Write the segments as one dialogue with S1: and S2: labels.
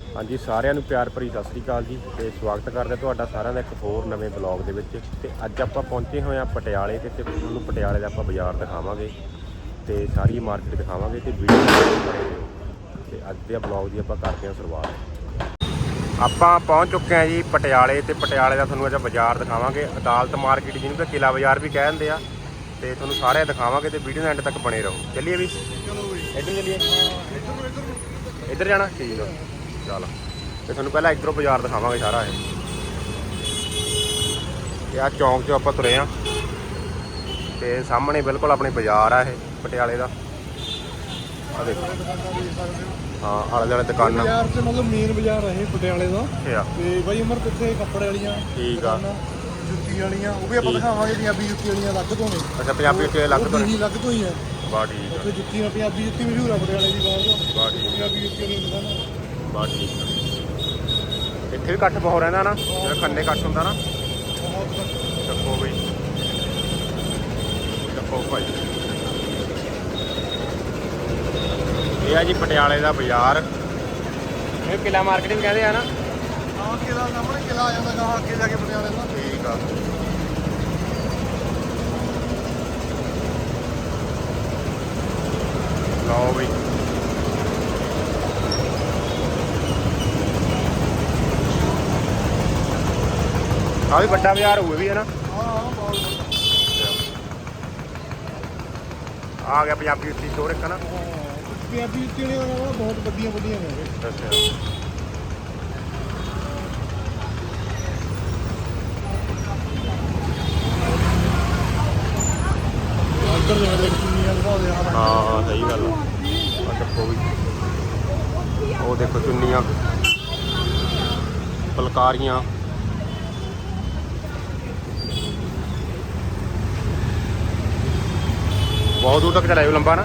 S1: ਹਾਂਜੀ, ਸਾਰਿਆਂ ਨੂੰ ਪਿਆਰ ਭਰੀ ਸਤਿ ਸ੍ਰੀ ਅਕਾਲ ਜੀ ਤੇ ਸਵਾਗਤ ਕਰਦੇ ਤੁਹਾਡਾ ਸਾਰਿਆਂ ਦਾ ਇੱਕ ਹੋਰ ਨਵੇਂ ਬਲੌਗ ਦੇ ਵਿੱਚ। ਤੇ ਅੱਜ ਆਪਾਂ ਪਹੁੰਚੇ ਹੋਏ ਆ ਪਟਿਆਲੇ ਤੇ ਤੇ ਤੁਹਾਨੂੰ ਪਟਿਆਲੇ ਦਾ ਆਪਾਂ ਬਾਜ਼ਾਰ ਦਿਖਾਵਾਂਗੇ ਤੇ ਸਾਰੀ ਮਾਰਕੀਟ ਦਿਖਾਵਾਂਗੇ ਤੇ ਵੀਡੀਓ ਬਣੇ ਤੇ ਅੱਜ ਦੇ ਬਲੌਗ ਦੀ ਆਪਾਂ ਕਰਦੇ ਹਾਂ ਸ਼ੁਰੂਆਤ। ਆਪਾਂ ਪਹੁੰਚ ਚੁੱਕੇ ਆ ਜੀ ਪਟਿਆਲੇ ਤੇ ਪਟਿਆਲੇ ਦਾ ਤੁਹਾਨੂੰ ਅੱਜ ਬਾਜ਼ਾਰ ਦਿਖਾਵਾਂਗੇ। ਅਦਾਲਤ ਮਾਰਕੀਟ ਜਿਹਨੂੰ ਕਿ ਕਿਲਾ ਬਾਜ਼ਾਰ ਵੀ ਕਹਿ ਦਿੰਦੇ ਆ ਤੇ ਤੁਹਾਨੂੰ ਸਾਰੇ ਦਿਖਾਵਾਂਗੇ ਤੇ ਵੀਡੀਓ ਦੇ ਐਂਡ ਤੱਕ ਬਣੇ ਰਹੋ। ਚੱਲੀਏ ਵੀ? ਇੱਧਰ ਚੱਲੀਏ।
S2: ਇੱਧਰ
S1: ਜਾਣਾ? ਠੀਕ ਆ। ਚੱਲ। ਤੇ ਤੁਹਾਨੂੰ ਪਹਿਲਾਂ ਇੱਧਰੋਂ ਬਾਜ਼ਾਰ ਦਿਖਾਵਾਂਗੇ ਸਾਰਾ ਇਹ। ਤੇ ਆ ਚੌਂਕ 'ਚੋਂ ਆਪਾਂ ਤੁਰੇ ਆ। ਤੇ ਸਾਹਮਣੇ ਬਿਲਕੁਲ ਆਪਣੇ ਬਾਜ਼ਾਰ ਆ ਇਹ ਪਟਿਆਲੇ ਦਾ। ਆ ਦੇਖੋ। ਹਾਂ ਆਲੇ ਦੁਆਲੇ ਦੁਕਾਨਾਂ।
S2: ਬਾਜ਼ਾਰ ਤੇ ਮਤਲਬ ਮੇਨ ਬਾਜ਼ਾਰ ਹੈ ਇਹ ਪਟਿਆਲੇ ਦਾ।
S1: ਆ
S2: ਤੇ ਬਾਈ ਉਮਰ ਕਿੱਥੇ ਕੱਪੜੇ ਵਾਲੀਆਂ
S1: ਠੀਕ ਆ।
S2: ਦੁਕਾਨਾਂ, ਜੁੱਤੀ ਵਾਲੀਆਂ ਉਹ ਵੀ ਆਪਾਂ। ਦਿਖਾਵਾਂਗੇ ਪੰਜਾਬੀ ਜੁੱਤੀ ਵਾਲੀਆਂ ਅਲੱਗ ਤੋਂ ਨੇ।
S1: ਅੱਛਾ ਪੰਜਾਬੀ ਉੱਤੇ ਅਲੱਗ ਤੋਂ
S2: ਨਹੀਂ ਅਲੱਗ ਤੋਂ ਹੀ ਹੈ
S1: ਬਾ ਠੀਕ ਆ।
S2: ਉੱਥੇ ਜੁੱਤੀਆਂ ਪੰਜਾਬੀ ਜੁੱਤੀ ਮਸ਼ਹੂਰ ਆ ਪਟਿਆਲੇ ਦੀ ਬਹੁਤ
S1: ਬਾ ਠੀਕ
S2: ਪੰਜਾਬੀ ਜੁੱਤੀ ਵਾਲੀਆਂ ਦੁਕਾਨਾਂ।
S1: ਬਾ ਠੀਕ ਆ। ਇੱਥੇ ਵੀ ਇਕੱਠ ਬਹੁਤ ਰਹਿੰਦਾ ਨਾ ਜਿਹੜਾ ਖੰਨੇ ਇਕੱਠ ਹੁੰਦਾ ਨਾ।
S2: ਬਹੁਤ ਘੱਟ।
S1: ਚੱਕੋ ਬਈ। ਚੱਕੋ ਭਾਈ। ਇਹ ਆ ਜੀ ਪਟਿਆਲੇ ਦਾ ਬਾਜ਼ਾਰ। ਇਹ ਕਿਲਾ ਮਾਰਕੀਟ ਵੀ ਕਹਿੰਦੇ ਆ ਨਾ।
S2: ਹਾਂ ਕਿਲਾ ਸਾਹਮਣੇ ਕਿਲਾ ਆ ਜਾਂਦਾ ਗਾਹਾਂ ਅੱਗੇ ਜਾ ਕੇ ਪਟਿਆਲੇ ਦਾ
S1: ਠੀਕ ਆ। ਲਓ ਬਈ ਆ ਵੀ ਵੱਡਾ ਬਾਜ਼ਾਰ ਇਹ ਵੀ ਹੈ ਨਾ। ਆ ਗਿਆ ਪੰਜਾਬੀ ਜੁੱਤੀ ਸਟੋਰ ਇੱਕ ਨਾ।
S2: ਪੰਜਾਬੀ ਜੁੱਤੀ ਵਾਲੀਆਂ ਨਾ ਬਹੁਤ ਵੱਡੀਆਂ ਵੱਡੀਆਂ ਨੇ।
S1: ਅੱਛਾ
S2: ਇੱਧਰ ਦੇ ਮੇਰੇ ਚੁੰਨੀਆਂ ਦਿਖਾਉਂਦੇ ਆ
S1: ਹਾਂ, ਸਹੀ ਗੱਲ ਆ। ਆ ਚੱਕੋ ਵੀ। ਉਹ ਦੇਖੋ ਚੁੰਨੀਆਂ। ਫਲਕਾਰੀਆਂ। ਬਹੁਤ ਦੂਰ ਤੱਕ ਚਲਾਇਓ ਲੰਬਾ ਨਾ।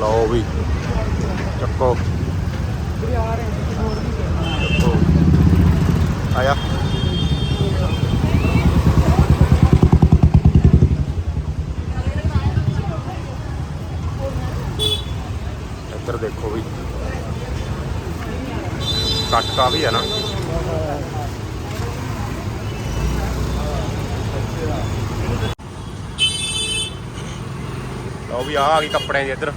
S1: ਲਓ ਵੀ ਚੱਕੋ ਚੱਕੋ ਆਇਆ ਇੱਧਰ ਦੇਖੋ ਵੀ ਕੱਟ ਕਾ ਵੀ ਹੈ ਨਾ ਲਓ ਵੀ ਆ ਆ ਗਈ ਕੱਪੜਿਆਂ ਦੀ ਇੱਧਰ।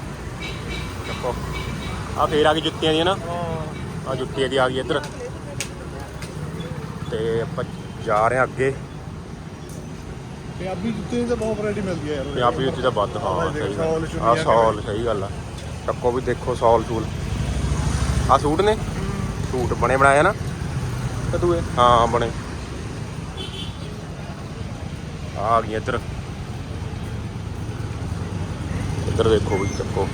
S1: ਚੱਕੋ ਆ ਫੇਰ ਆ ਗਈ ਜੁੱਤੀਆਂ ਦੀ ਨਾ। ਆ ਜੁੱਤੀਆਂ ਦੀ ਆ ਗਈ ਇੱਧਰ। ਤੇ ਆਪਾਂ ਜਾ ਰਹੇ ਹਾਂ ਅੱਗੇ।
S2: ਪੰਜਾਬੀ ਜੁੱਤੀ ਦੀ ਤਾਂ ਬਹੁਤ ਵੈਰਾਈਟੀ ਮਿਲਦੀ ਹੈ ਯਾਰ।
S1: ਪੰਜਾਬੀ ਜੁੱਤੀ ਦਾ ਵੱਧ ਹਾਂ
S2: ਆਹ ਦੇਖ,
S1: ਸਹੀ ਗੱਲ। ਆ ਸੌਲ ਸਹੀ ਗੱਲ ਆ। ਚੱਕੋ ਵੀ ਦੇਖੋ ਸੌਲ ਸੂਲ। ਆ ਸੂਟ ਨੇ? ਸੂਟ ਬਣੇ ਬਣਾਏ ਆ ਨਾ?
S2: ਕਦੂਏ?
S1: ਹਾਂ ਬਣੇ। ਆ ਗਈ ਇੱਧਰ। ਇੱਧਰ ਦੇਖੋ ਵੀ ਚੱਕੋ।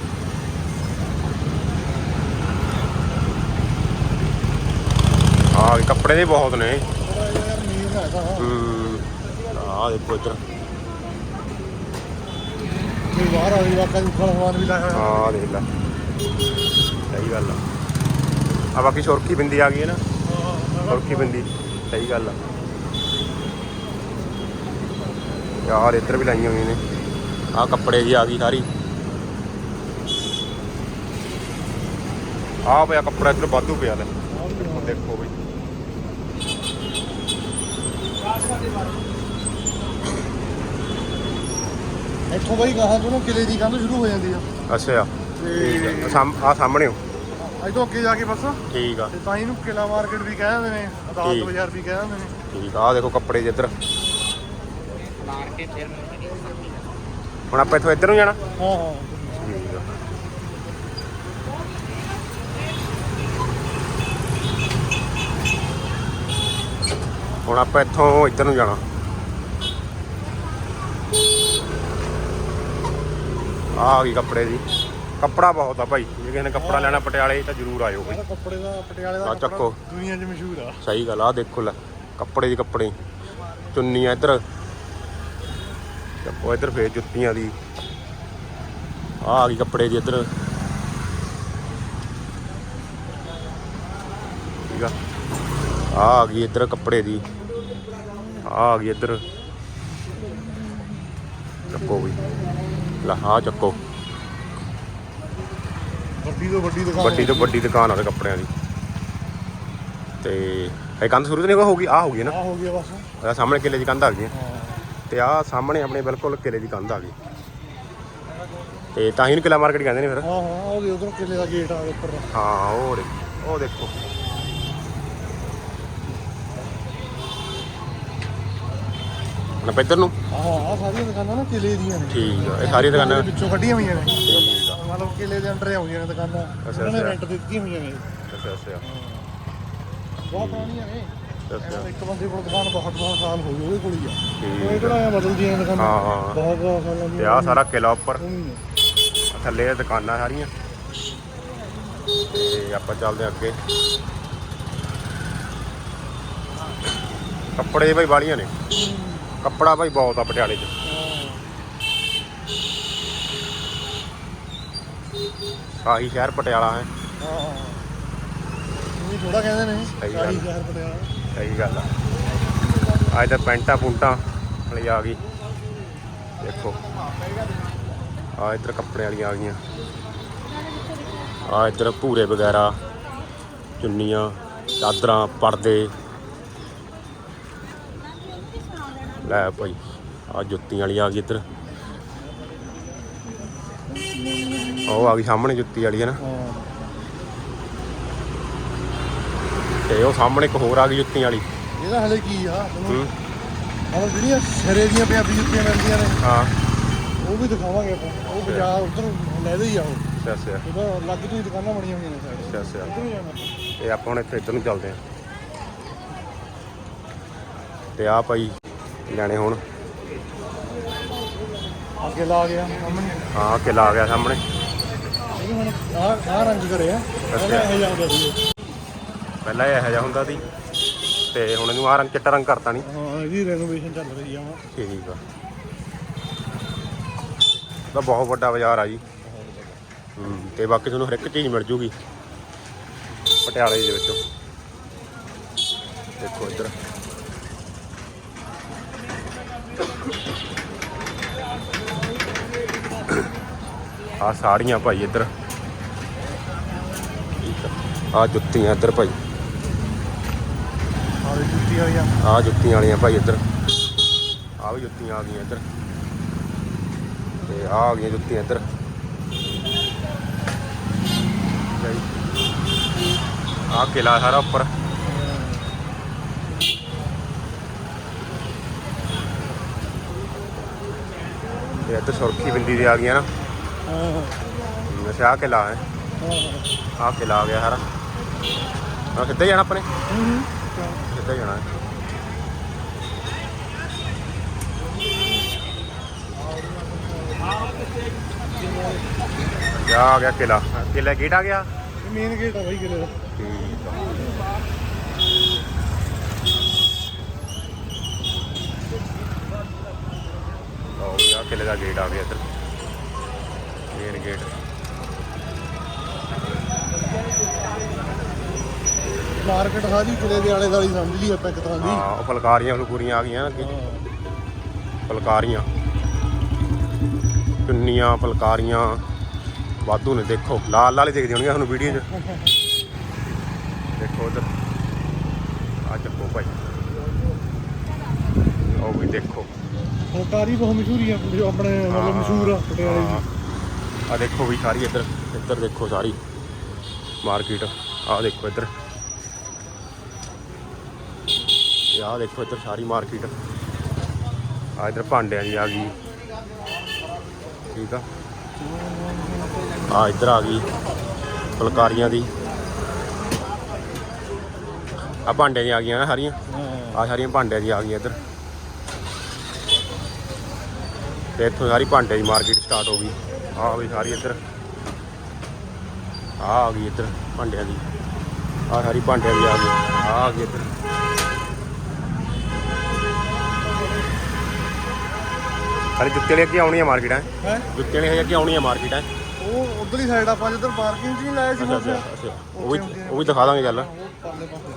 S1: ਆ ਕੱਪੜੇ ਦੇ ਬਹੁਤ ਨੇ। ਆ ਦੇਖੋ ਇੱਧਰ।
S2: ਕੋਈ ਬਾਹਰ ਵਾਲੀ ਵਾਕਾਂ ਦੀ ਫਲ ਸਮਾਨ ਵੀ ਲਾਇਆ ਹੋਇਆ।
S1: ਹਾਂ ਦੇਖ ਲੈ। ਸਹੀ ਗੱਲ ਆ। ਬਾਕੀ ਸੁਰਖੀ ਬਿੰਦੀ ਆ ਗਈ ਹੈ ਨਾ?
S2: ਹਾਂ
S1: ਸੁਰਖੀ ਬਿੰਦੀ ਸਹੀ ਗੱਲ ਆ। ਯਾਰ ਇੱਧਰ ਵੀ ਲਾਈਆਂ ਹੋਈਆਂ ਨੇ। ਆ ਕੱਪੜੇ ਦੀ ਆ ਗਈ ਸਾਰੀ। ਆ ਪਿਆ ਕੱਪੜਾ ਇੱਧਰ ਵਾਧੂ ਪਿਆ ਲੈ। ਦੇਖੋ ਦੇਖੋ ਬਈ।
S2: ਇੱਥੋਂ ਬਾਈ ਗਾਹਾਂ ਤੋਂ ਨਾ ਕਿਲੇ ਦੀ ਕੰਧ ਸ਼ੁਰੂ ਹੋ ਜਾਂਦੀ ਆ।
S1: ਅੱਛਾ
S2: ਤੇ
S1: ਆ ਸਾਹਮਣੇ ਹੋ।
S2: ਤੋਂ ਅੱਗੇ ਜਾ ਕੇ ਬਸ।
S1: ਠੀਕ ਆ।
S2: ਤੇ ਤਾਂ ਇਹਨੂੰ ਕਿਲਾ ਮਾਰਕੀਟ ਵੀ ਕਹਿ ਦਿੰਦੇ ਨੇ ਅਦਾਲਤ
S1: ਠੀਕ।
S2: ਬਾਜ਼ਾਰ ਵੀ ਕਹਿ ਦਿੰਦੇ ਨੇ।
S1: ਠੀਕ ਆ ਆਹ ਦੇਖੋ ਕੱਪੜੇ ਦੇ ਇੱਧਰ। ਹੁਣ ਆਪਾਂ ਇੱਥੋਂ ਇੱਧਰ ਨੂੰ ਜਾਣਾ?
S2: ਹਾਂ ਹਾਂ
S1: ਠੀਕ ਆ ਹੁਣ ਆਪਾਂ ਇੱਥੋਂ ਇੱਧਰ ਨੂੰ ਜਾਣਾ। ਆ ਗਈ ਕੱਪੜੇ ਦੀ। ਕੱਪੜਾ ਬਹੁਤ ਆ ਭਾਈ ਜੇ ਕਿਸੇ ਨੇ ਕੱਪੜਾ ਲੈਣਾ ਪਟਿਆਲੇ ਤਾਂ ਜ਼ਰੂਰ ਆਇਓ ਭਾਈ।
S2: ਕੱਪੜੇ ਦਾ ਪਟਿਆਲੇ ਦਾ
S1: ਚੱਕੋ।
S2: ਦੁਨੀਆ 'ਚ ਮਸ਼ਹੂਰ ਆ।
S1: ਸਹੀ ਗੱਲ ਆ ਦੇਖੋ ਲੈ ਕੱਪੜੇ ਦੀ ਕੱਪੜੇ। ਚੁੰਨੀਆਂ ਇੱਧਰ। ਚੱਕੋ ਇੱਧਰ ਫੇਰ ਜੁੱਤੀਆਂ ਦੀ। ਆ ਗਈ ਕੱਪੜੇ ਦੀ ਇੱਧਰ। ਠੀਕ ਆ। ਆ ਗਈ ਇੱਧਰ ਕੱਪੜੇ ਦੀ। ਆ ਗਈ ਇੱਧਰ। ਚੱਕੋ ਵੀ। ਲਾ ਆਹ ਚੱਕੋ।
S2: ਵੱਡੀ ਤੋਂ ਵੱਡੀ ਦੁਕਾਨ
S1: ਵੱਡੀ ਤੋਂ ਵੱਡੀ ਦੁਕਾਨ ਆ ਤੇ ਕੱਪੜਿਆਂ ਦੀ। ਤੇ ਇਹ ਕੰਧ ਸ਼ੁਰੂ ਤੋਂ ਨਹੀਂ ਹੋ ਗਈ? ਆ ਹੋ ਗਈ ਨਾ?
S2: ਆ ਹੋ ਗਿਆ ਬਸ।
S1: ਆਹ ਸਾਹਮਣੇ ਕਿਲੇ ਦੀ ਕੰਧ ਆ ਗਈ ਤੇ ਆ ਸਾਹਮਣੇ ਆਪਣੇ ਬਿਲਕੁਲ ਕਿਲੇ ਦੀ ਕੰਧ ਆ ਗਈ। ਤੇ ਤਾਂ ਹੀ ਨੂੰ ਕਿਲਾ ਮਾਰਕੀਟ ਕਹਿੰਦੇ ਨੇ ਫਿਰ।
S2: ਹਾਂ ਹਾਂ ਉਹਦੇ ਉਧਰ ਕਿਲੇ ਦਾ ਗੇਟ ਆ ਉੱਪਰ
S1: ਹਾਂ ਉਹ ਉਹ ਦੇਖੋ। ਹੁਣ ਆਪਾਂ ਇੱਧਰ ਨੂੰ?
S2: ਹਾਂ ਆ ਸਾਰੀਆਂ ਦੁਕਾਨਾਂ ਨਾ ਕਿਲੇ ਦੀਆਂ ਨੇ।
S1: ਠੀਕ ਆ ਇਹ ਸਾਰੀਆਂ ਦੁਕਾਨਾਂ
S2: ਵਿੱਚੋਂ ਕੱਢੀਆਂ ਹੋਈਆਂ ਨੇ। ਮਤਲਬ ਕਿਲੇ ਦੇ ਅੰਡਰ ਆਉਂਦੀਆਂ ਨੇ ਦੁਕਾਨਾਂ।
S1: ਅੱਛਾ,
S2: ਉਹਨਾਂ ਨੇ। ਰੈਂਟ ਦਿੱਤੀਆਂ ਹੋਈਆਂ ਨੇ।
S1: ਅੱਛਾ ਅੱਛਾ।
S2: ਬਹੁਤ ਪੁਰਾਣੀਆਂ ਨੇ। ਇੱਕ ਬੰਦੇ ਕੋਲ ਦੁਕਾਨ ਬਹੁਤ ਬਹੁਤ ਸਾਲ ਹੋ ਗਏ ਉਹਦੇ ਕੋਲ ਹੀ ਆ।
S1: ਠੀਕ
S2: ਉਹ ਕਿਹੜਾ ਆ ਬਦਲਦੀਆਂ ਨੇ ਦੁਕਾਨਾਂ?
S1: ਹਾਂ, ਹਾਂ।
S2: ਬਹੁਤ ਬਹੁਤ ਸਾਲਾਂ
S1: ਤੇ
S2: ਦੀਆਂ
S1: ਆ ਸਾਰਾ ਕਿਲਾ ਉੱਪਰ। ਥੱਲੇ ਦੁਕਾਨਾਂ ਸਾਰੀਆਂ। ਤੇ ਆਪਾਂ ਚੱਲਦੇ ਅੱਗੇ। ਕੱਪੜੇ ਭਾਈ ਵਾਲੀਆਂ ਨੇ। ਕੱਪੜਾ ਭਾਈ ਬਹੁਤ ਆ ਪਟਿਆਲੇ 'ਚ। ਆਹੀ ਸ਼ਹਿਰ ਪਟਿਆਲਾ ਹੈ।
S2: ਹਾਂ। ਹਾਂ ਇਹ ਥੋੜਾ ਕਹਿੰਦੇ ਨੇ
S1: ਸਹੀ ਗੱਲ।
S2: ਸ਼ਾਹੀ ਸ਼ਹਿਰ ਪਟਿਆਲਾ।
S1: ਸਹੀ ਗੱਲ ਆ। ਅੱਜ ਤਾਂ ਪੈਂਟਾਂ ਪੁੰਟਾਂ ਵਾਲੀ ਆ ਗਈ। ਦੇਖੋ। ਆ ਇੱਧਰ ਕੱਪੜੇ ਵਾਲੀਆਂ ਆ ਗਈਆਂ। ਆ ਇੱਧਰ ਭੂਰੇ ਵਗੈਰਾ ਚੁੰਨੀਆਂ ਚਾਦਰਾਂ ਪਰਦੇ। ਲੈ ਭਾਈ ਆ ਜੁੱਤੀਆਂ ਵਾਲੀ ਆ ਗਈ ਇੱਧਰ। ਉਹ ਆ ਗਈ ਸਾਹਮਣੇ ਜੁੱਤੀ ਵਾਲੀ ਹੈ ਨਾ। ਤੇ ਉਹ ਸਾਹਮਣੇ ਇੱਕ ਹੋਰ ਆ ਗਈ ਜੁੱਤੀਆਂ ਵਾਲੀ।
S2: ਇਹਦਾ ਹਲੇ ਕੀ ਆ?
S1: ਹੂੰ।
S2: ਮਤਲਬ ਜਿਹੜੀਆਂ ਸਿਰੇ ਦੀਆਂ ਪੰਜਾਬੀ ਜੁੱਤੀਆਂ ਮਿਲਦੀਆਂ ਨੇ
S1: ਹਾਂ।
S2: ਉਹ ਵੀ ਦਿਖਾਵਾਂਗੇ ਆਪਾਂ। ਉਹ ਬਾਜ਼ਾਰ ਉਧਰ ਲੈ ਦੇ ਹੀ ਆ ਉਹ।
S1: ਅੱਛਾ ਅੱਛਾ।
S2: ਉਹਦਾ ਅਲੱਗ ਤੋਂ ਹੀ ਦੁਕਾਨਾਂ ਬਣੀਆਂ ਹੋਈਆਂ ਨੇ
S1: ਅੱਛਾ ਅੱਛਾ।
S2: ਜਾਣਾ ਆਪਾਂ।
S1: ਹੁਣ ਇੱਥੇ ਇੱਧਰ ਨੂੰ ਚੱਲਦੇ ਹਾਂ। ਤੇ ਆ ਭਾਈ ਲੈਣੇ ਹੁਣ।
S2: ਅੱਗੇ ਲਾ ਗਿਆ ਸਾਹਮਣੇ।
S1: ਹਾਂ ਕਿਲਾ ਆ ਗਿਆ ਸਾਹਮਣੇ।
S2: ਇਹ ਹੁਣ ਆਹ ਆਹ ਰੰਗ ਕਰਿਆ
S1: ਅੱਛਾ।
S2: ਅੱਛਾ ਇਹ ਜਾਂਦਾ ਸੀ।
S1: ਪਹਿਲਾਂ ਇਹ ਇਹੋ ਜਿਹਾ ਹੁੰਦਾ ਸੀ ਤੇ ਹੁਣ ਇਹਨੂੰ ਆ ਰੰਗ ਚਿੱਟਾ ਰੰਗ ਕਰਤਾ ਨਹੀਂ
S2: ਹਾਂ ਇਹਦੀ ਰੈਨੋਵੇਸ਼ਨ ਚੱਲ ਰਹੀ ਆ। ਵਾ
S1: ਠੀਕ ਆ। ਤਾਂ ਬਹੁਤ ਵੱਡਾ ਬਾਜ਼ਾਰ ਆ ਜੀ। ਹੂੰ ਤੇ ਬਾਕੀ ਤੁਹਾਨੂੰ ਹਰ ਇੱਕ ਚੀਜ਼ ਮਿਲ ਜੂਗੀ। ਪਟਿਆਲੇ ਦੇ ਵਿੱਚੋਂ। ਦੇਖੋ ਇੱਧਰ। ਆ ਸਾੜੀਆਂ ਭਾਈ ਇੱਧਰ। ਆ ਜੁੱਤੀਆਂ ਇੱਧਰ ਭਾਈ।
S2: ਆਹ ਜੁੱਤੀ ਵਾਲੀਆਂ
S1: ਆ ਜੁੱਤੀਆਂ ਵਾਲੀਆਂ ਭਾਈ ਇੱਧਰ। ਆ ਵੀ ਜੁੱਤੀਆਂ ਆ ਗਈਆਂ ਇੱਧਰ। ਤੇ ਆ ਆ ਗਈਆਂ ਜੁੱਤੀਆਂ ਇੱਧਰ। ਆ ਕਿਲਾ ਸਾਰਾ ਉੱਪਰ। ਤੇ ਇੱਧਰ ਸੁਰਖੀ ਬਿੰਦੀ ਦੀ ਆ ਗਈਆਂ ਨਾ।
S2: ਹਾਂ।
S1: ਵੈਸੇ ਆ ਕਿਲਾ ਹੈ।
S2: ਹਾਂ
S1: ਆ ਕਿਲਾ ਆ ਗਿਆ ਸਾਰਾ। ਆ ਹੀ ਜਾਣਾ ਆਪਣੇ
S2: ਹੀ
S1: ਜਾਣਾ? ਹੈ ਆ ਆ ਗਿਆ ਕਿਲਾ। ਕਿਲਾ ਗੇਟ ਆ ਗਿਆ?
S2: ਮੇਨ ਗੇਟ ਆ ਬਾਈ ਕਿਲੇ ਦਾ।
S1: ਠੀਕ ਆ। ਲਓ ਵੀ ਆ ਕਿਲੇ ਦਾ ਗੇਟ ਆ ਗਿਆ ਇੱਧਰ। ਮੇਨ ਗੇਟ
S2: ਮਾਰਕੀਟ ਸਾਰੀ ਕਿਲੇ ਦੇ ਆਲੇ ਦਾਲੀ ਸਮਝ ਲਈ ਆਪਾਂ ਇੱਕ ਤਰ੍ਹਾਂ ਦੀ।
S1: ਹਾਂ ਉਹ ਫੁਲਕਾਰੀਆਂ ਫੁਲਕੂਰੀਆਂ ਆ ਗਈਆਂ ਨਾ ਅੱਗੇ। ਫੁਲਕਾਰੀਆਂ। ਚੁੰਨੀਆਂ ਫੁਲਕਾਰੀਆਂ। ਵਾਧੂ ਨੇ ਦੇਖੋ। ਲਾਲ ਲਾਲ ਹੀ ਦਿਖਦੀ ਹੋਣਗੀਆਂ ਤੁਹਾਨੂੰ ਵੀਡੀਓ 'ਚ। ਦੇਖੋ ਉਧਰ। ਆ ਚੱਕੋ ਭਾਈ। ਉਹ ਵੀ ਦੇਖੋ।
S2: ਫੁਲਕਾਰੀ ਬਹੁਤ ਮਸ਼ਹੂਰੀ ਆ ਆਪਣੇ ਮਤਲਬ ਮਸ਼ਹੂਰ ਆ ਪਟਿਆਲੇ ਦੀ।
S1: ਆ ਦੇਖੋ ਵੀ ਸਾਰੀ ਇੱਧਰ ਇੱਧਰ ਦੇਖੋ ਸਾਰੀ ਮਾਰਕੀਟ, ਆ ਦੇਖੋ ਇੱਧਰ। ਤੇ ਆ ਦੇਖੋ ਇੱਧਰ ਸਾਰੀ ਮਾਰਕੀਟ। ਆ ਇੱਧਰ ਭਾਂਡਿਆਂ ਦੀ ਆ ਗਈ। ਠੀਕ ਆ। ਆ ਇੱਧਰ ਆ ਗਈ ਫੁਲਕਾਰੀਆਂ ਦੀ। ਆ ਭਾਂਡਿਆਂ ਦੀ ਆ ਗਈਆਂ ਨਾ ਸਾਰੀਆਂ? ਆ ਸਾਰੀਆਂ ਭਾਂਡਿਆਂ ਦੀ ਆ ਗਈਆਂ ਇੱਧਰ। ਤੇ ਇੱਥੋਂ ਸਾਰੀ ਭਾਂਡੇ ਦੀ ਮਾਰਕੀਟ ਸਟਾਰਟ ਹੋ ਗਈ। ਆ ਵੀ ਸਾਰੀ ਇੱਧਰ। ਆ ਆ ਗਈ ਇੱਧਰ ਭਾਂਡਿਆਂ ਦੀ। ਆ ਸਾਰੀ ਭਾਂਡਿਆਂ ਦੀ ਆ ਗਈ। ਆ ਆ ਗਈ ਇੱਧਰ। ਸਾਰੀ ਜੁੱਤੇ ਵਾਲੀ ਅੱਗੇ ਆਉਣੀ ਆ ਮਾਰਕੀਟ? ਹੈ?
S2: ਹੈ
S1: ਜੁੱਤੇ ਵਾਲੀ ਅੱਗੇ ਆਉਣੀ ਆ ਮਾਰਕੀਟ? ਹੈ
S2: ਉਹ ਉਧਰਲੀ ਸਾਈਡ ਆਪਾਂ ਜਿੱਧਰ ਪਾਰਕਿੰਗ 'ਚ ਨਹੀਂ ਲਾਇਆ ਸੀ
S1: ਅੱਛਾ ਅੱਛਾ ਉਹ ਵੀ ਉਹ ਵੀ ਦਿਖਾ ਦਾਂਗੇ
S2: ਪਰਲੇ ਪਾਸੇ।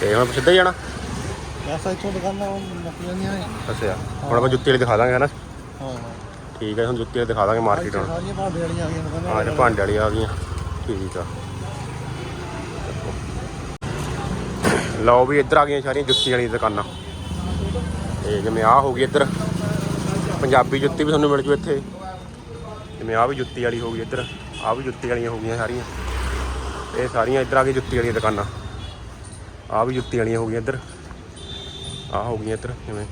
S1: ਤੇ ਹੁਣ ਸਿੱਧਾ ਹੀ ਜਾਣਾ।
S2: ਬਸ ਇੱਥੋਂ ਦੁਕਾਨਾਂ ਮੁੱਕ ਜਾਂਦੀਆਂ ਨੇ
S1: ਅੱਛਾ ਹੁਣ ਆਪਾਂ ਜੁੱਤੀ ਵਾਲੀ ਦਿਖਾ ਦਾਂਗੇ ਹਨਾ?
S2: ਹਾਂ
S1: ਠੀਕ ਹੈ ਹੁਣ ਜੁੱਤੀ ਵਾਲੀ ਦਿਖਾ ਦਾਂਗੇ ਮਾਰਕੀਟ ਹੁਣ।
S2: ਸਾਰੀਆਂ ਭਾਂਡੇ ਵਾਲੀਆਂ ਆ ਗਈਆਂ ਦੁਕਾਨਾਂ
S1: ਹਾਂ ਇਹ ਭਾਂਡੇ ਵਾਲੀ ਆ ਗਈਆਂ। ਠੀਕ ਆ। ਲਓ ਵੀ ਇੱਧਰ ਆ ਗਈਆਂ ਸਾਰੀਆਂ ਜੁੱਤੀ ਵਾਲੀ ਦੁਕਾਨਾਂ। ਤੇ ਜਿਵੇਂ ਆ ਹੋ ਗਈ ਇੱਧਰ। ਪੰਜਾਬੀ ਜੁੱਤੀ ਵੀ ਤੁਹਾਨੂੰ ਮਿਲ ਜੂ ਇੱਥੇ। ਜਿਵੇਂ ਆ ਵੀ ਜੁੱਤੀ ਵਾਲੀ ਹੋ ਗਈ ਇੱਧਰ। ਆ ਵੀ ਜੁੱਤੀ ਵਾਲੀਆਂ ਹੋ ਗਈਆਂ ਸਾਰੀਆਂ। ਇਹ ਸਾਰੀਆਂ ਇੱਧਰ ਆ ਗਈ ਜੁੱਤੀ ਵਾਲੀਆਂ ਦੁਕਾਨਾਂ। ਆ ਵੀ ਜੁੱਤੀ ਵਾਲੀਆਂ ਹੋ ਗਈਆਂ ਇੱਧਰ। ਆ ਹੋ ਗਈਆਂ ਇੱਧਰ ਜਿਵੇਂ।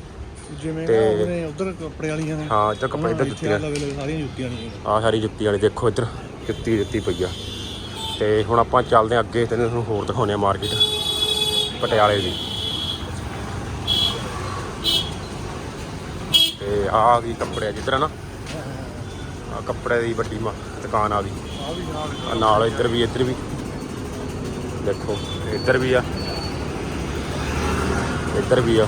S2: ਜਿਵੇਂ
S1: ਤੇ-
S2: ਉਹਨੇ ਉਧਰ ਕੱਪੜੇ ਵਾਲੀਆਂ ਨੇ।
S1: ਹਾਂ ਇੱਧਰ ਕੱਪੜੇ ਇੱਧਰ
S2: ਲਵੇ ਲਵੇ ਸਾਰੀਆਂ ਜੁੱਤੀਆਂ ਨੇ।
S1: ਆ ਸਾਰੀ ਜੁੱਤੀ ਵਾਲੀ ਦੇਖੋ ਇੱਧਰ ਜੁੱਤੀ ਜੁੱਤੀ ਪਈ ਆ। ਤੇ ਹੁਣ ਆਪਾਂ ਚੱਲਦੇ ਹਾਂ ਅੱਗੇ ਤੇ ਤੁਹਾਨੂੰ ਹੋਰ ਦਿਖਾਉਂਦੇ ਆ ਮਾਰਕੀਟ ਪਟਿਆਲੇ ਦੀ। ਤੇ ਆ ਆ ਗਈ ਕੱਪੜੇ ਜਿੱਧਰ ਨਾ ਆ ਕੱਪੜੇ ਦੀ ਵੱਡੀ ਮਾ- ਦੁਕਾਨ ਆ ਗਈ
S2: ਆ ਵੀ ਨਾਲ
S1: ਇੱਧਰ ਵੀ ਇੱਧਰ ਵੀ। ਦੇਖੋ ਇੱਧਰ ਵੀ ਆ। ਇੱਧਰ ਵੀ ਆ।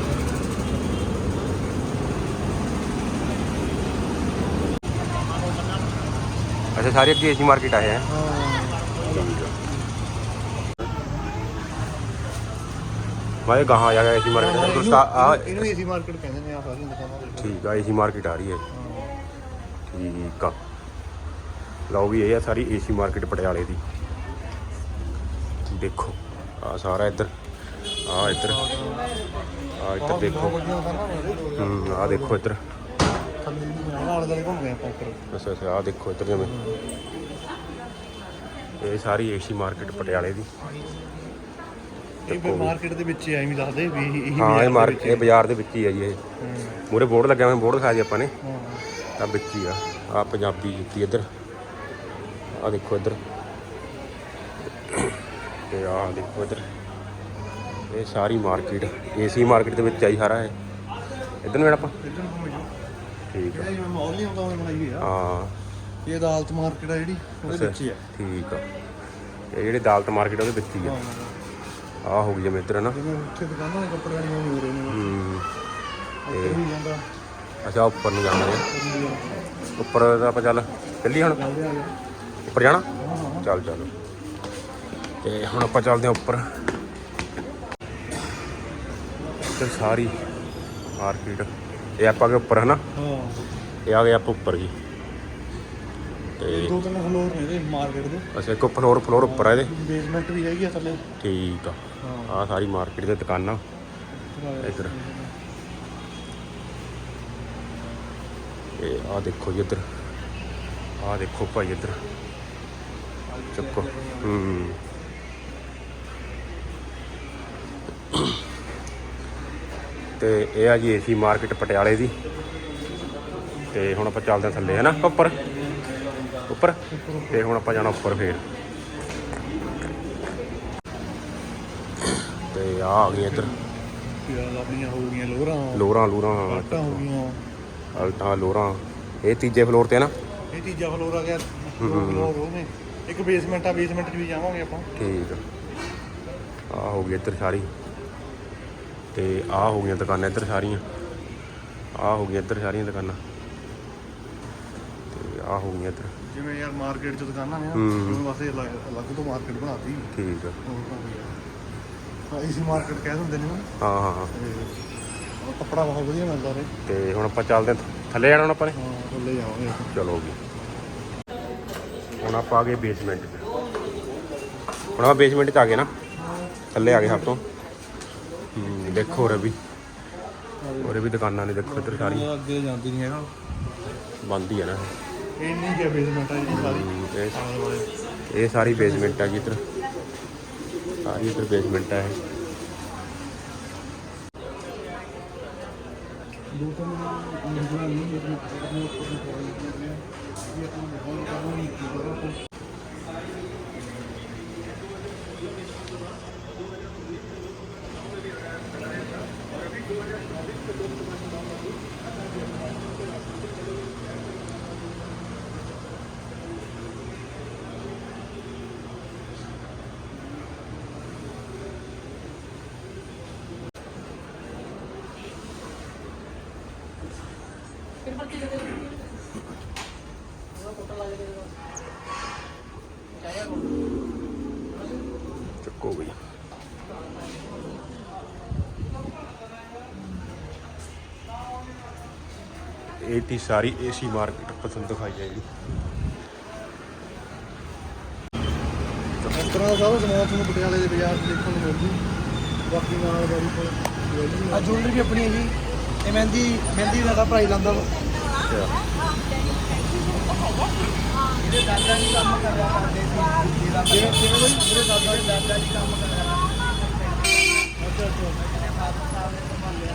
S1: ਅੱਛਾ ਸਾਰੇ ਅੱਗੇ ਏਸੀ ਮਾਰਕੀਟ ਆਏ ਆ ਮੈਂ ਗਾਹਾਂ ਜਾ ਗਿਆ ਏਸੀ ਮਾਰਕੀਟ ਤੋਂ। ਸਟਾ ਆ
S2: ਇਹਨੂੰ ਏਸੀ ਮਾਰਕੀਟ ਕਹਿੰਦੇ ਨੇ ਆ ਸਾਰੀਆਂ ਦੁਕਾਨਾਂ
S1: ਠੀਕ ਆ ਏਸੀ ਮਾਰਕੀਟ ਆ ਰਹੀ ਹੈ। ਠੀਕ ਆ। ਲਓ ਵੀ ਇਹ ਆ ਸਾਰੀ ਏਸੀ ਮਾਰਕੀਟ ਪਟਿਆਲੇ ਦੀ। ਦੇਖੋ ਆ ਸਾਰਾ ਇੱਧਰ। ਆ ਇੱਧਰ। ਆ ਇੱਧਰ ਦੇਖੋ। ਹੂੰ ਆ ਦੇਖੋ ਇੱਧਰ। ਅੱਛਾ ਅੱਛਾ ਆ ਦੇਖੋ ਇੱਧਰ ਜਿਵੇਂ। ਇਹ ਸਾਰੀ ਏਸੀ ਮਾਰਕੀਟ ਪਟਿਆਲੇ ਦੀ।
S2: ਇਹ ਮਾਰਕੀਟ ਦੇ ਵਿੱਚ ਹੀ ਐਵੇਂ ਦੱਸਦੇ ਵੀ ਇਹੀ
S1: ਹਾਂ ਇਹ
S2: ਬਾਜ਼ਾਰ
S1: ਮਾਰਕੀਟ ਇਹ ਬਾਜ਼ਾਰ ਦੇ ਵਿੱਚ ਹੀ ਜੀ ਇਹ।
S2: ਹਾਂ।
S1: ਮੂਰੇ ਬੋਰਡ ਲੱਗਿਆ ਹੋਇਆ ਬੋਰਡ ਦਿਖਾਇਆ ਜੀ ਆਪਾਂ ਨੇ।
S2: ਹਾਂ।
S1: ਆ ਵਿੱਚ ਹੀ ਆ। ਆ ਪੰਜਾਬੀ ਜੁੱਤੀ ਇੱਧਰ। ਆ ਦੇਖੋ ਇੱਧਰ। ਤੇ ਆ ਦੇਖੋ ਇੱਧਰ। ਇਹ ਸਾਰੀ ਮਾਰਕੀਟ ਏਸੀ ਮਾਰਕੀਟ ਦੇ ਵਿੱਚ ਆਈ ਸਾਰਾ ਇਹ। ਇੱਧਰ ਨੂੰ ਜਾਣਾ ਆਪਾਂ? ਠੀਕ ਆ।
S2: ਇਹ ਜਿਵੇਂ ਮਾਹੌਲ ਨਹੀਂ ਆਉਂਦਾ ਉਹ ਬਣਾਈ ਹੋਈ ਆ।
S1: ਹਾਂ।
S2: ਇਹ ਅਦਾਲਤ ਮਾਰਕੀਟ ਆ ਜਿਹੜੀ ਉਹਦੇ ਵਿੱਚ ਹੀ ਆ।
S1: ਠੀਕ ਆ। ਇਹ ਜਿਹੜੇ ਦਾਲਤ ਮਾਰਕੀਟ ਉਹਦੇ ਵਿੱਚ ਹੀ ਆ। ਆ ਹੋ ਗਈ ਜਿਵੇਂ ਇੱਧਰ ਨਾ?
S2: ਜਿਵੇਂ ਉੱਥੇ ਦੁਕਾਨਾਂ ਦੇ ਕੱਪੜੇ ਵਾਲੀਆਂ ਨਹੀਂ ਹੋ ਰਹੇ ਨੇ।
S1: ਹੂੰ।
S2: ਉੱਥੇ ਵੀ ਜਾਂਦਾ।
S1: ਅੱਛਾ ਉੱਪਰ ਨੂੰ ਜਾਣਾ ਹੈ। ਉੱਪਰ ਦਾ ਆਪਾਂ ਚੱਲ ਚੱਲੀ ਹੁਣ?
S2: ਚੱਲਦੇ ਆ ਗਿਆ
S1: ਉੱਪਰ ਜਾਣਾ? ਚੱਲ ਚੱਲ। ਤੇ ਹੁਣ ਆਪਾਂ ਚੱਲਦੇ ਹਾਂ ਉੱਪਰ। ਤੇ ਸਾਰੀ ਮਾਰਕੀਟ। ਇਹ ਆਪਾਂ ਗਏ ਉੱਪਰ ਹਨਾ?
S2: ਹਾਂ।
S1: ਇਹ ਆ ਗਏ ਆਪਾਂ ਉੱਪਰ ਜੀ। ਤੇ
S2: ਦੋ ਤਿੰਨ ਫਲੋਰ ਨੇ ਇਹਦੇ ਮਾਰਕੀਟ ਦੇ।
S1: ਅੱਛਾ ਇੱਕ ਫਲੋਰ ਫਲੋਰ ਉੱਪਰ ਆ ਇਹਦੇ।
S2: ਬੇਸਮੈਂਟ ਵੀ ਹੈਗੀ ਆ ਥੱਲੇ।
S1: ਠੀਕ ਆ। ਆ ਸਾਰੀ ਮਾਰਕੀਟ ਦੇ ਦੁਕਾਨਾਂ। ਇੱਧਰ। ਇਹ ਆ ਦੇਖੋ ਜੀ ਇੱਧਰ। ਆ ਦੇਖੋ ਭਾਈ ਇੱਧਰ। ਚੱਕੋ। ਹੂੰ। ਤੇ ਇਹ ਆ ਜੀ ਏਸੀ ਮਾਰਕੀਟ ਪਟਿਆਲੇ ਦੀ। ਤੇ ਹੁਣ ਆਪਾਂ ਚੱਲਦੇ ਹਾਂ ਥੱਲੇ ਹੈ ਨਾ ਉੱਪਰ? ਉੱਪਰ? ਤੇ ਹੁਣ ਆਪਾਂ ਜਾਣਾ ਉੱਪਰ ਫੇਰ। ਤੇ ਆ ਆ ਗਈ ਇੱਧਰ।
S2: ਯਾਰ ਆਪਣੀਆਂ ਹੋ ਗਈਆਂ ਲੋਰਾਂ
S1: ਲੋਰਾਂ ਲੂਰਾਂ
S2: ਆਟਾ ਹੋ ਗਈਆਂ।
S1: ਅਲਟਾਂ ਲੋਰਾਂ। ਇਹ ਤੀਜੇ ਫਲੋਰ ਤੇ ਆ ਨਾ?
S2: ਇਹ ਤੀਜਾ ਫਲੋਰ ਆ ਗਿਆ। ਫਲੋਰ ਇੱਕ ਬੇਸਮੈਂਟ ਆ ਬੇਸਮੈਂਟ 'ਚ ਵੀ ਜਾਵਾਂਗੇ ਆਪਾਂ।
S1: ਠੀਕ ਆ। ਆ ਹੋ ਗਈ ਇੱਧਰ ਸਾਰੀ। ਤੇ ਆ ਹੋ ਗਈਆਂ ਦੁਕਾਨਾਂ ਇੱਧਰ ਸਾਰੀਆਂ। ਆ ਹੋ ਗਈਆਂ ਇੱਧਰ ਸਾਰੀਆਂ ਦੁਕਾਨਾਂ। ਤੇ ਆ ਹੋ ਗਈਆਂ ਇੱਧਰ।
S2: ਜਿਵੇਂ ਯਾਰ ਮਾਰਕੀਟ 'ਚ ਦੁਕਾਨਾਂ ਨੇ
S1: ਹੂੰ।
S2: ਉਹਨਾਂ ਵਾਸਤੇ ਅਲੱਗ ਤੋਂ ਮਾਰਕੀਟ ਬਣਾਤੀ।
S1: ਠੀਕ ਆ।
S2: ਆ। ਇਸੀ ਮਾਰਕੀਟ ਕਹਿ ਦਿੰਦੇ ਨੇ।
S1: ਹਾਂ ਹਾਂ ਹਾਂ।
S2: ਕੱਪੜਾ ਬਹੁਤ ਵਧੀਆ ਮਿਲਦਾ ਰੇ।
S1: ਤੇ ਹੁਣ ਆਪਾਂ ਚੱਲਦੇ ਹਾਂ ਥੱਲੇ ਜਾਣਾ ਹੁਣ ਆਪਾਂ ਨੇ?
S2: ਹਾਂ ਥੱਲੇ ਜਾਵਾਂਗੇ।
S1: ਚਲੋ ਜੀ। ਹੁਣ ਆਪਾਂ ਆ ਗਏ ਬੇਸਮੈਂਟ ਹੁਣ ਆਪਾਂ ਬੇਸਮੈਂਟ 'ਚ ਆ ਗਏ ਨਾ। ਥੱਲੇ ਆ ਗਏ ਸਭ ਤੋਂ। ਹੂੰ, देखो और भी और भी
S2: दुकाना नहीं देखो इधर सारी बंद ही है ना ये सारी बेसमेंट है इधर सारी इधर बेसमेंट है
S1: ਚੱਕੋ ਬਈ। ਇਹ ਤੀ ਸਾਰੀ ਏਸੀ ਮਾਰਕੀਟ ਪਸੰਦ ਦਿਖਾਈ ਹੈ ਜੀ
S2: ਇਸ ਤਰ੍ਹਾਂ ਦਾ ਸਾਰਾ ਸਮਾਨ ਤੁਹਾਨੂੰ ਪਟਿਆਲੇ ਦੇ ਬਾਜ਼ਾਰ 'ਚ ਦੇਖਣ ਨੂੰ ਮਿਲ। ਜੂ ਬਾਕੀ ਨਾਲ ਬਾਰੀ ਕੋਲ
S3: ਆ ਜੁਐਲਰੀ ਵੀ ਆਪਣੀ ਹੈ ਜੀ ਇਹ ਮਹਿੰਦੀ ਮਹਿੰਦੀ ਦਾ ਪ੍ਰਾਈ ਲਾਂਦਾ ਵਾ ਇਹਦੇ ਦਾਦਾ ਜੀ ਕੰਮ ਕਰ ਰਿਹਾ ਕਰਦੇ ਸੀ ਜਿਹੜਾ ਕਿਵੇਂ ਕਿਵੇਂ ਬਈ ਮੇਰੇ ਦਾਦਾ ਜੀ ਦਾਦਾ ਜੀ ਕੰਮ ਕਰ ਰਿਹਾ ਅੱਛਾ ਅੱਛਾ ਮੇਰੇ ਫਾਦਰ ਸਾਹਿਬ ਨੇ ਸੰਭਾਲਿਆ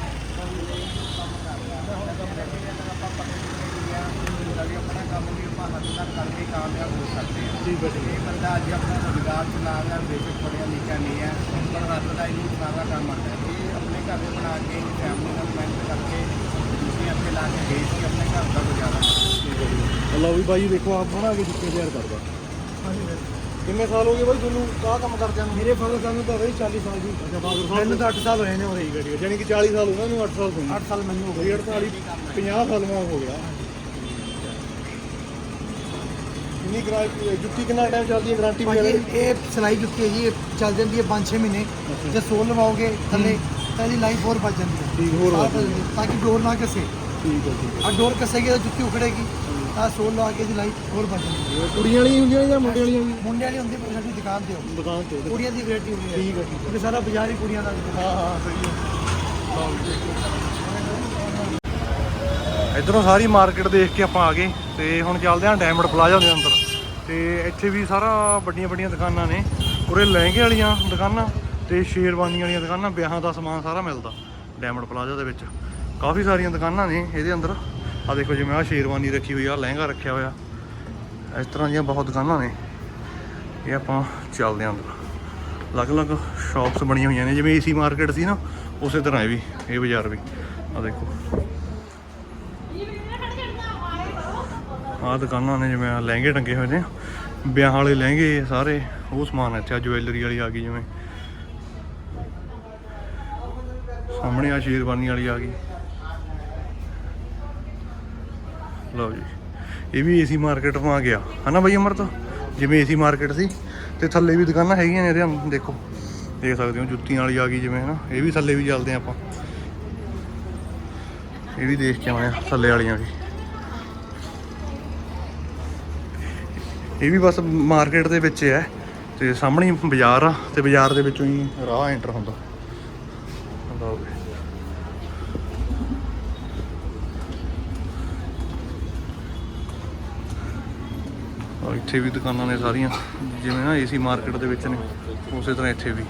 S3: ਵੀ ਆਪਣਾ ਕੰਮ ਵੀ ਆਪਾਂ ਹੱਥ ਨਾਲ ਕਰਕੇ ਕਾਮਯਾਬ ਹੋ ਸਕਦੇ ਹਾਂ
S2: ਠੀਕ ਹੈ
S3: ਇਹ ਬੰਦਾ ਅੱਜ ਆਪਣਾ ਰੁਜ਼ਗਾਰ ਚਲਾ ਰਿਹਾ ਬੇਸ਼ੱਕ ਪੜ੍ਹਿਆ ਲਿਖਿਆ ਨਹੀਂ ਹੈ ਪਰ ਹੱਥ ਦਾ ਇਹਨੂੰ ਸਾਰਾ ਕੰਮ ਆਉਂਦਾ ਹੈ ਘਰ ਦੇ ਬਣਾ ਕੇ ਫੈਮਿਲੀ ਨਾਲ ਮਿਹਨਤ ਕਰਕੇ ਤੁਸੀਂ ਇੱਥੇ ਲਾ ਕੇ ਵੇਚ ਕੇ ਆਪਣੇ ਘਰ ਦਾ ਗੁਜ਼ਾਰਾ। ਕਰੋ।
S2: ਹੈ ਲਓ ਵੀ ਬਾਈ ਦੇਖੋ ਆਪ ਬਣਾ ਕੇ ਜੁੱਤੇ ਤਿਆਰ ਕਰਦਾ। ਕਿੰਨੇ ਸਾਲ ਹੋ ਗਏ ਬਾਈ ਤੁਹਾਨੂੰ ਆਹ ਕੰਮ ਕਰਦਿਆਂ ਨੂੰ?
S3: ਮੇਰੇ ਫਾਦਰ ਸਾਹਿਬ ਨੂੰ ਤਾਂ ਬਈ 40 ਸਾਲ ਦੀ।
S2: ਅੱਛਾ ਫਾਦਰ ਸਾਹਿਬ
S3: ਮੈਨੂੰ ਤਾਂ 8 ਸਾਲ ਹੋਏ ਨੇ
S2: ਹੈ ਠੀਕ ਹੈ ਯਾਨੀ ਕਿ 40 ਸਾਲ ਉਹਨਾਂ ਨੂੰ 8 ਸਾਲ ਤੁਹਾਨੂੰ
S3: 8 ਸਾਲ ਮੈਨੂੰ ਹੋ ਗਏ।
S2: 48 50 ਸਾਲ ਮਾ ਹੋ ਗਿਆ। ਕਿੰਨੀ ਗਾਰੰਟੀ ਜੁੱਤੀ ਕਿੰਨਾ ਟਾਈਮ ਚੱਲਦੀ ਹੈ ਗਾਰੰਟੀ ਵਗੈਰਾ
S3: ਭਾਜੀ
S2: ਦੀ?
S3: ਇਹ ਸਿਲਾਈ ਜੁੱਤੀ ਹੈ ਜੀ ਇਹ ਚੱਲ ਜਾਂਦੀ ਹੈ 5-6 ਮਹੀਨੇ। ਜੇ ਸੋਲ ਲਵਾਓਗੇ ਥੱਲੇ ਤਾਂ ਇਹਦੀ ਲਾਈਫ ਹੋਰ ਵੱਜ ਜਾਂਦੀ ਹੈ।
S2: ਠੀਕ ਹੋਰ
S3: ਵੱਜ ਜਾਂਦੀ ਹੈ, ਤਾਂ ਕਿ ਡੋਰ ਨਾ ਕਿਸੇ
S2: ਠੀਕ ਹੈ ਠੀਕ
S3: ਆ ਡੋਰ ਕਸੇਗੀ ਤਾਂ ਜੁੱਤੀ ਉਖੜੇਗੀ ਤਾਂ ਸੋਲ ਲਵਾ ਕੇ ਇਹਦੀ ਲਾਈਫ ਹੋਰ ਵੱਜ ਜਾਂਦੀ ਹੈ।
S2: ਹੈ ਕੁੜੀਆਂ ਵਾਲੀਆਂ ਹੁੰਦੀਆਂ ਜਾਂ ਮੁੰਡੇ ਵਾਲੀਆਂ ਵੀ?
S3: ਮੁੰਡੇ ਵਾਲੀ ਹੁੰਦੀ ਪਰ ਸਾਡੀ ਦੁਕਾਨ ਤੇ ਹੋ।
S2: ਦੁਕਾਨ ਤੇ।
S3: ਕੁੜੀਆਂ ਦੀ ਵੈਰਾਈਟੀ ਹੁੰਦੀ ਹੈ।
S2: ਠੀਕ ਹੈ, ਠੀਕ ਹੈ।
S3: ਕਿਉਂਕਿ ਸਾਰਾ ਬਾਜ਼ਾਰ ਹੀ ਕੁੜੀਆਂ ਦਾ
S2: ਹਾਂ। ਹਾਂ ਸਹੀ ਹੈ। ਇਧਰੋਂ ਸਾਰੀ ਮਾਰਕੀਟ ਦੇਖ ਕੇ ਆਪਾਂ ਆ ਗਏ ਤੇ ਹੁਣ ਚੱਲਦੇ ਹਾਂ ਡਾਇਮੰਡ ਪਲਾਜ਼ਾ ਦੇ ਅੰਦਰ। ਤੇ ਇੱਥੇ ਵੀ ਸਾਰਾ ਵੱਡੀਆਂ ਵੱਡੀਆਂ ਦੁਕਾਨਾਂ ਨੇ। ਉਰੇ ਲਹਿੰਗੇ ਵਾਲੀਆਂ ਦੁਕਾਨਾਂ ਤੇ ਸ਼ੇਰਵਾਨੀ ਵਾਲੀਆਂ ਦੁਕਾਨਾਂ, ਵਿਆਹਾਂ ਦਾ ਸਮਾਨ ਸਾਰਾ ਮਿਲਦਾ। ਡਾਇਮੰਡ ਪਲਾਜ਼ਾ ਦੇ ਵਿੱਚ। ਕਾਫੀ ਸਾਰੀਆਂ ਦੁਕਾਨਾਂ ਨੇ ਇਹਦੇ ਅੰਦਰ। ਆ ਦੇਖੋ ਜਿਵੇਂ ਆ ਸ਼ੇਰਵਾਨੀ ਰੱਖੀ ਹੋਈ ਆ, ਲਹਿੰਗਾ ਰੱਖਿਆ ਹੋਇਆ। ਇਸ ਤਰ੍ਹਾਂ ਦੀਆਂ ਬਹੁਤ ਦੁਕਾਨਾਂ ਨੇ। ਇਹ ਆਪਾਂ ਚੱਲਦੇ ਹਾਂ ਅੰਦਰ। ਅਲੱਗ-ਅਲੱਗ ਸ਼ਾਪਸ ਬਣੀਆਂ ਹੋਈਆਂ ਨੇ, ਜਿਵੇਂ ਏਸੀ ਮਾਰਕੀਟ ਸੀ ਨਾ, ਉਸੇ ਤਰ੍ਹਾਂ ਇਹ ਵੀ, ਇਹ ਬਾਜ਼ਾਰ ਵੀ। ਆ ਦੇਖੋ। ਆਹ ਦੁਕਾਨਾਂ ਨੇ ਜਿਵੇਂ ਲਹਿੰਗੇ ਟੰਗੇ ਹੋਏ ਨੇ। ਵਿਆਹ ਵਾਲੇ ਲਹਿੰਗੇ ਸਾਰੇ, ਉਹ ਸਮਾਨ ਇੱਥੇ ਆ ਜਵੈਲਰੀ ਵਾਲੀ ਆ ਗਈ ਜਿਵੇਂ। ਸਾਹਮਣੇ ਆ ਸ਼ੇਰਵਾਨੀ ਵਾਲੀ ਆ ਗਈ। ਲਓ ਜੀ, ਇਹ ਵੀ ਏਸੀ ਮਾਰਕੀਟ ਤੋਂ ਆ ਗਿਆ। ਹਨਾ ਬਈ ਅਮਰਤ? ਜਿਵੇਂ ਏਸੀ ਮਾਰਕੀਟ ਸੀ, ਤੇ ਥੱਲੇ ਵੀ ਦੁਕਾਨਾਂ ਹੈਗੀਆਂ ਨੇ ਇਹਦੇ ਦੇਖੋ। ਦੇਖ ਸਕਦੇ ਹੋ, ਜੁੱਤੀਆਂ ਵਾਲੀ ਆ ਗਈ ਜਿਵੇਂ, ਹਨਾ। ਇਹ ਵੀ ਥੱਲੇ ਵੀ ਚੱਲਦੇ ਆ ਆਪਾਂ। ਇਹ ਵੀ ਦੇਖ ਕੇ ਆਏ ਆ, ਥੱਲੇ ਵਾਲੀਆਂ ਵੀ। ਇਹ ਵੀ ਬਸ ਮਾਰਕੀਟ ਦੇ ਵਿੱਚ ਹੈ ਤੇ ਸਾਹਮਣੇ ਹੀ ਬਾਜ਼ਾਰ ਆ ਤੇ ਬਾਜ਼ਾਰ ਦੇ ਵਿੱਚੋਂ ਹੀ ਰਾਹ ਐਂਟਰ ਹੁੰਦਾ। ਲਓ ਵੀ। ਇੱਥੇ ਵੀ ਦੁਕਾਨਾਂ ਨੇ ਸਾਰੀਆਂ, ਜਿਵੇਂ ਨਾ ਏਸੀ ਮਾਰਕੀਟ ਦੇ ਵਿੱਚ ਨੇ, ਉਸੇ ਤਰ੍ਹਾਂ ਇੱਥੇ ਵੀ।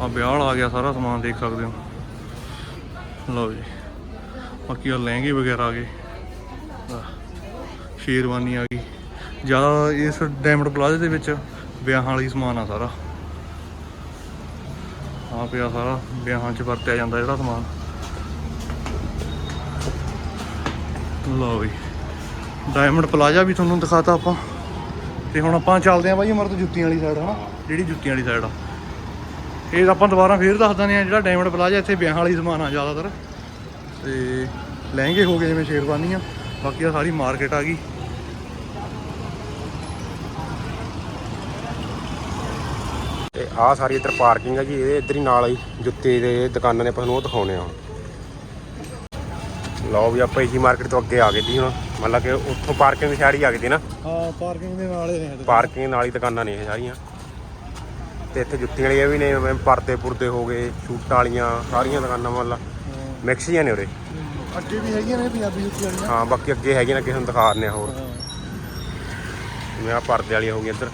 S2: ਆ ਵਿਆਹ ਵਾਲਾ ਆ ਗਿਆ, ਸਾਰਾ ਸਮਾਨ ਦੇਖ ਸਕਦੇ ਹੋ। ਲਓ ਜੀ। ਬਾਕੀ ਆ ਲਹਿੰਗੇ ਵਗੈਰਾ ਆ ਗਏ। ਸ਼ੇਰਵਾਨੀ ਆ ਗਈ। ਜ਼ਿਆਦਾ ਇਸ ਡਾਇਮੰਡ ਪਲਾਜ਼ੇ ਦੇ ਵਿੱਚ ਵਿਆਹਾਂ ਵਾਲੀ ਸਮਾਨ ਆ ਸਾਰਾ। ਆ ਪਿਆ ਸਾਰਾ, ਵਿਆਹਾਂ 'ਚ ਵਰਤਿਆ ਜਾਂਦਾ ਜਿਹੜਾ ਸਮਾਨ। ਲਓ ਵੀ ਡਾਇਮੰਡ ਪਲਾਜ਼ਾ ਵੀ ਤੁਹਾਨੂੰ ਦਿਖਾਤਾ ਆਪਾਂ। ਤੇ ਹੁਣ ਆਪਾਂ ਚੱਲਦੇ ਆਂ ਬਾਈ ਅਮਰਤ ਜੁੱਤੀਆਂ ਵਾਲੀ ਸਾਈਡ ਹਨਾ? ਜਿਹੜੀ ਜੁੱਤੀਆਂ ਵਾਲੀ ਸਾਈਡ ਆ। ਇਹ ਆਪਾਂ ਦੁਬਾਰਾ ਫੇਰ ਦੱਸ ਦਿੰਦੇ ਆ ਜਿਹੜਾ ਡਾਇਮੰਡ ਪਲਾਜ਼ਾ ਇੱਥੇ ਵਿਆਹਾਂ ਵਾਲੀ ਸਮਾਨ ਆ ਜ਼ਿਆਦਾਤਰ। ਤੇ ਲਹਿੰਗੇ ਹੋ ਗਏ ਜਿਵੇਂ ਸ਼ੇਰਵਾਨੀਆਂ, ਬਾਕੀ ਆ ਸਾਰੀ ਮਾਰਕੀਟ ਆ ਗਈ।
S1: ਆਹ ਸਾਰੀ ਇੱਧਰ ਪਾਰਕਿੰਗ ਹੈ ਜੀ ਇਹ ਇੱਧਰ ਹੀ ਨਾਲ ਹੀ ਜੁੱਤੇ ਦੇ ਦੁਕਾਨਾਂ ਨੇ ਆਪਾਂ ਨੂੰ ਉਹ ਦਿਖਾਉਣੇ ਆ। ਹੁਣ ਲਓ ਵੀ ਆਪਾਂ ਏਸੀ ਮਾਰਕੀਟ ਤੋਂ ਅੱਗੇ ਆ ਗਏ ਜੀ ਹੁਣ। ਮਤਲਬ ਕਿ ਉੱਥੋਂ ਪਾਰਕਿੰਗ ਸਾਈਡ ਹੀ ਆ ਗਏ ਸੀ ਨਾ।
S2: ਹਾਂ ਪਾਰਕਿੰਗ ਦੇ ਨਾਲ ਹੀ ਨੇ
S1: ਪਾਰਕਿੰਗ ਨਾਲ ਹੀ ਦੁਕਾਨਾਂ ਨੇ ਇਹ ਸਾਰੀਆਂ। ਤੇ ਇੱਥੇ ਜੁੱਤੀਆਂ ਵਾਲੀਆਂ ਵੀ ਨੇ ਜਿਵੇਂ ਪਰਦੇ ਪੁਰਦੇ ਹੋ ਗਏ ਸੂਟਾਂ ਵਾਲੀਆਂ ਸਾਰੀਆਂ ਦੁਕਾਨਾਂ ਮਤਲਬ ਮਿਕਸ ਹੀ। ਨੇ ਉਰੇ।
S2: ਅੱਗੇ ਵੀ ਹੈਗੀਆਂ ਨੇ ਪੰਜਾਬੀ ਜੁੱਤੀ ਵਾਲੀਆਂ।
S1: ਹਾਂ ਬਾਕੀ ਅੱਗੇ ਹੈਗੇ ਨੇ ਕਿਸੇ ਨੂੰ ਦਿਖਾ ਦਿੰਦੇ ਆ ਹੋਰ। ਜਿਵੇਂ ਆ ਪਰਦੇ ਵਾਲੀਆਂ ਹੋ ਗਈਆਂ ਇੱਧਰ।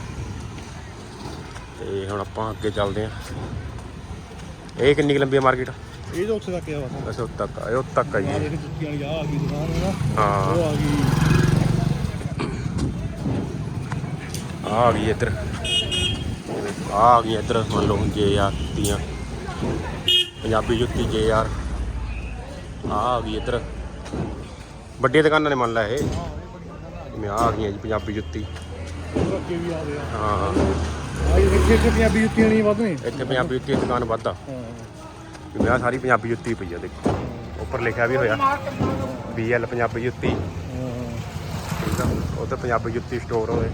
S1: ਤੇ ਹੁਣ ਆਪਾਂ ਅੱਗੇ ਚੱਲਦੇ ਆ ਇਹ ਕਿੰਨੀ ਕੁ ਲੰਬੀ ਹੈ ਮਾਰਕੀਟ?
S2: ਇਹ ਤਾਂ ਉੱਥੇ ਤੱਕ ਆ ਬਸ।
S1: ਉੱਤ ਤੱਕ ਆ, ਇਹ ਤੱਕ ਆ
S2: ਆ
S1: ਜੀ
S2: ਦੇਖ ਜੁੱਤੀਆਂ ਵਾਲੀ ਆ ਆ ਗਈ ਦੁਕਾਨ ਹੈ ਨਾ।
S1: ਹਾਂ।
S2: ਉਹ ਆ ਗਈ।
S1: ਆ ਗਈ ਇੱਧਰ। ਆ ਆ ਗਈ ਇੱਧਰ ਮੰਨ ਲਓ ਜੇ ਆਰ ਦੀਆਂ। ਪੰਜਾਬੀ ਜੁੱਤੀ ਜੇ ਆਰ। ਆ ਆ ਗਈ ਇੱਧਰ। ਵੱਡੀਆਂ ਦੁਕਾਨਾਂ ਨੇ ਮੰਨ ਲਾ ਇਹ। ਆਹ ਆ ਗਈਆਂ। ਜੀ ਪੰਜਾਬੀ ਜੁੱਤੀ। ਹਾਂ।
S2: ਇੱਥੇ ਇੱਥੇ ਪੰਜਾਬੀ ਜੁੱਤੀਆਂ ਨਹੀਂ ਵੱਧ ਨੇ।
S1: ਇੱਥੇ ਪੰਜਾਬੀ ਜੁੱਤੀ ਦੀ ਦੁਕਾਨ ਵੱਧ ਆ।
S2: ਹਾਂ।
S1: ਜਿਵੇਂ ਆਹ ਸਾਰੀ ਪੰਜਾਬੀ ਜੁੱਤੀ ਪਈ ਆ ਦੇਖੋ। ਉੱਪਰ ਲਿਖਿਆ ਵੀ ਹੋਇਆ ਬੀਐਲ ਪੰਜਾਬੀ ਜੁੱਤੀ।
S2: ਹਾਂ।
S1: ਠੀਕ ਆ? ਉੱਧਰ ਪੰਜਾਬੀ ਜੁੱਤੀ ਸਟੋਰ ਹੋਵੇ।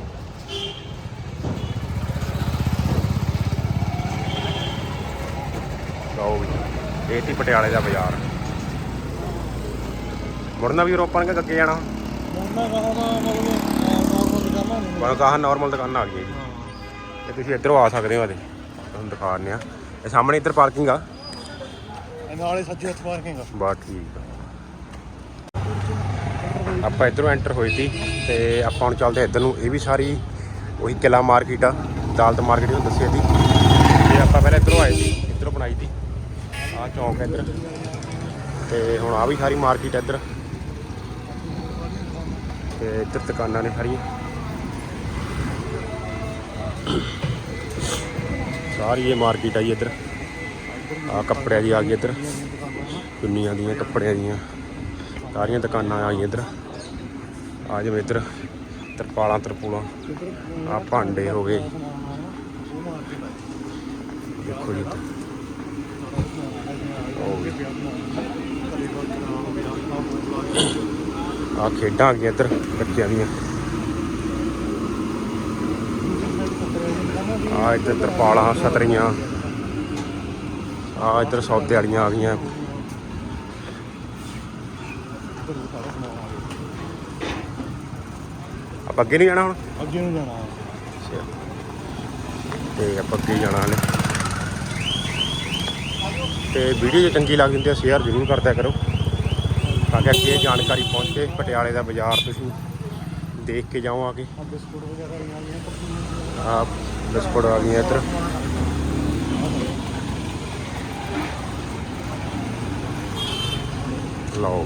S1: ਲਓ ਵੀ ਇਹ ਤੀ ਪਟਿਆਲੇ ਦਾ ਬਾਜ਼ਾਰ। ਮੁੜਨਾ ਵੀ ਰੋਪਣ ਕੇ ਅੱਗੇ ਜਾਣਾ?
S2: ਉਹਨਾਂ ਕਹਾ ਦਾ ਮਤਲਬ ਨਾਰਮਲ ਦੁਕਾਨਾਂ ਨੇ।
S1: ਬਣ ਕਹਾ ਨਾਰਮਲ ਦੁਕਾਨਾਂ ਆ ਗਈਆਂ ਜੀ। ਤੇ ਤੁਸੀਂ ਇੱਧਰੋਂ ਆ ਸਕਦੇ ਹੋ ਇਹਦੇ ਤੁਹਾਨੂੰ ਦਿਖਾ ਦਿੰਦੇ ਆ ਇਹ ਸਾਹਮਣੇ ਇੱਧਰ ਪਾਰਕਿੰਗ ਆ।
S2: ਇਹ ਨਾਲੇ ਸੱਜੇ ਹੱਥ ਪਾਰਕਿੰਗ ਆ।
S1: ਬਸ ਠੀਕ ਆ। ਆਪਾਂ ਇੱਧਰੋਂ ਐਂਟਰ ਹੋਏ ਸੀ ਤੇ ਆਪਾਂ ਹੁਣ ਚੱਲਦੇ ਇੱਧਰ ਨੂੰ। ਇਹ ਵੀ ਸਾਰੀ ਉਹੀ ਕਿਲਾ ਮਾਰਕੀਟ ਆ ਦਾਲਤ ਮਾਰਕੀਟ ਨੂੰ ਦੱਸਿਆ ਸੀ। ਤੇ ਆਪਾਂ ਪਹਿਲਾਂ ਇੱਧਰੋਂ ਆਏ ਸੀ ਇੱਧਰੋਂ ਬਣਾਈ ਸੀ। ਆਹ ਚੌਂਕ ਹੈ ਇੱਧਰ। ਤੇ ਹੁਣ ਆ ਵੀ ਸਾਰੀ ਮਾਰਕੀਟ ਇੱਧਰ। ਤੇ ਇੱਧਰ ਦੁਕਾਨਾਂ ਨੇ ਸਾਰੀਆਂ। ਸਾਰੀ ਇਹ ਮਾਰਕੀਟ ਆਈ ਇੱਧਰ। ਆ ਕੱਪੜਿਆਂ ਦੀ ਆ ਗਈ ਇੱਧਰ। ਚੁੰਨੀਆਂ ਦੀਆਂ, ਕੱਪੜਿਆਂ ਦੀਆਂ। ਸਾਰੀਆਂ ਦੁਕਾਨਾਂ ਆ ਗਈਆਂ ਇੱਧਰ। ਆ ਜਿਵੇਂ ਇੱਧਰ ਤਰਪਾਲਾਂ, ਤਰਪੂਲਾਂ। ਆ ਭਾਂਡੇ ਹੋ ਗਏ। ਦੇਖੋ ਜੀ ਆ ਖੇਡਾਂ ਆ ਗਈਆਂ ਇੱਧਰ, ਬੱਚਿਆਂ ਦੀਆਂ। ਆ ਇੱਧਰ ਤਰਪਾਲਾਂ ਛਤਰੀਆਂ ਆ ਇੱਧਰ ਸੌਦੇ ਵਾਲੀਆਂ ਆ ਗਈਆਂ। ਆਪਾਂ ਅੱਗੇ ਨਹੀਂ ਜਾਣਾ ਹੁਣ?
S2: ਅੱਗੇ ਨੂੰ ਜਾਣਾ।
S1: ਤੇ ਆਪਾਂ ਅੱਗੇ ਜਾਣਾ ਹਲੇ ਤੇ ਵੀਡੀਓ ਜੇ ਚੰਗੀ ਲੱਗਦੀ ਹੁੰਦੀ ਹੈ ਸ਼ੇਅਰ ਜ਼ਰੂਰ ਕਰਦਿਆ ਕਰੋ। ਤਾਂ ਕਿ ਅੱਗੇ ਜਾਣਕਾਰੀ ਪਹੁੰਚੇ ਪਟਿਆਲੇ ਦਾ ਬਾਜ਼ਾਰ ਤੁਸੀਂ ਦੇਖ ਕੇ ਜਾਓ ਆ ਕੇ।
S2: ਆ ਬਿਸਕੁਟ ਵਗੈਰਾ ਆ ਗਈਆਂ
S1: ਆ ਬਿਸਕੁਟ ਆ ਗਈਆਂ ਇੱਧਰ ਲਓ